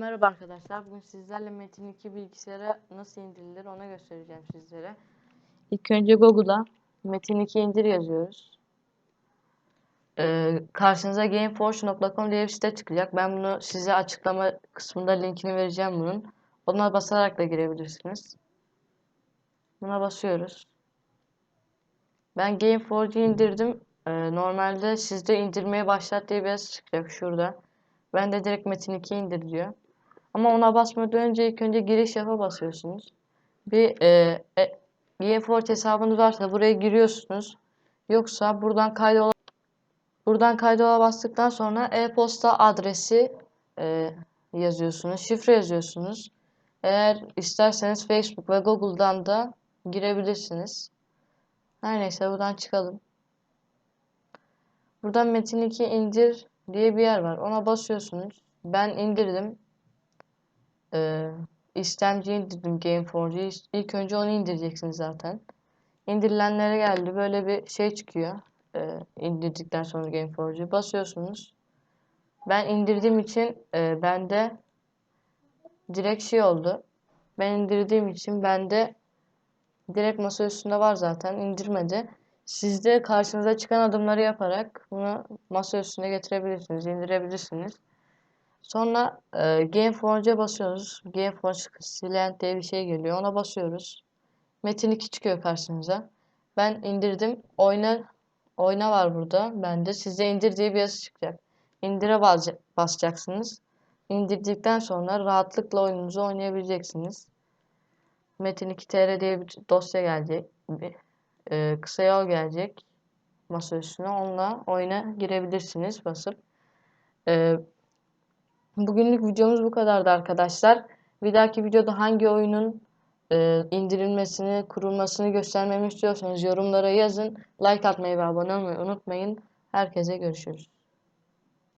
Merhaba arkadaşlar. Bugün sizlerle Metin 2 bilgisayara nasıl indirilir ona göstereceğim sizlere. İlk önce Google'a Metin 2 indir yazıyoruz. Ee, karşınıza gameforge.com diye bir site çıkacak. Ben bunu size açıklama kısmında linkini vereceğim bunun. Ona basarak da girebilirsiniz. Buna basıyoruz. Ben Gameforge'u indirdim. Ee, normalde sizde indirmeye başlat diye bir yazı çıkacak şurada. Ben de direkt Metin 2 indir diyor. Ama ona basmadan önce ilk önce giriş yapa basıyorsunuz. Bir e, e, Gameforge hesabınız varsa buraya giriyorsunuz. Yoksa buradan kaydola buradan kaydola bastıktan sonra e-posta adresi e, yazıyorsunuz. Şifre yazıyorsunuz. Eğer isterseniz Facebook ve Google'dan da girebilirsiniz. Her neyse buradan çıkalım. Buradan Metin 2 indir diye bir yer var. Ona basıyorsunuz. Ben indirdim. Ee, istemci indirdim Gameforge'u. İlk önce onu indireceksiniz zaten. İndirilenlere geldi. Böyle bir şey çıkıyor. Ee, indirdikten sonra Gameforge'u basıyorsunuz. Ben indirdiğim için e, bende direkt şey oldu. Ben indirdiğim için bende direkt masa üstünde var zaten. indirmedi. Siz de karşınıza çıkan adımları yaparak bunu masa üstüne getirebilirsiniz, indirebilirsiniz. Sonra e, Gameforge'a basıyoruz. Gameforge Silent diye bir şey geliyor. Ona basıyoruz. Metin 2 çıkıyor karşımıza. Ben indirdim. Oyna oyna var burada. Bende size indir diye bir yazı çıkacak. İndire bas basacaksınız. İndirdikten sonra rahatlıkla oyununuzu oynayabileceksiniz. Metin 2 TR diye bir dosya gelecek. Bir, e, kısa yol gelecek. Masa üstüne. Onunla oyuna girebilirsiniz basıp. E, Bugünlük videomuz bu kadardı arkadaşlar. Bir dahaki videoda hangi oyunun e, indirilmesini, kurulmasını göstermemi istiyorsanız yorumlara yazın. Like atmayı ve abone olmayı unutmayın. Herkese görüşürüz.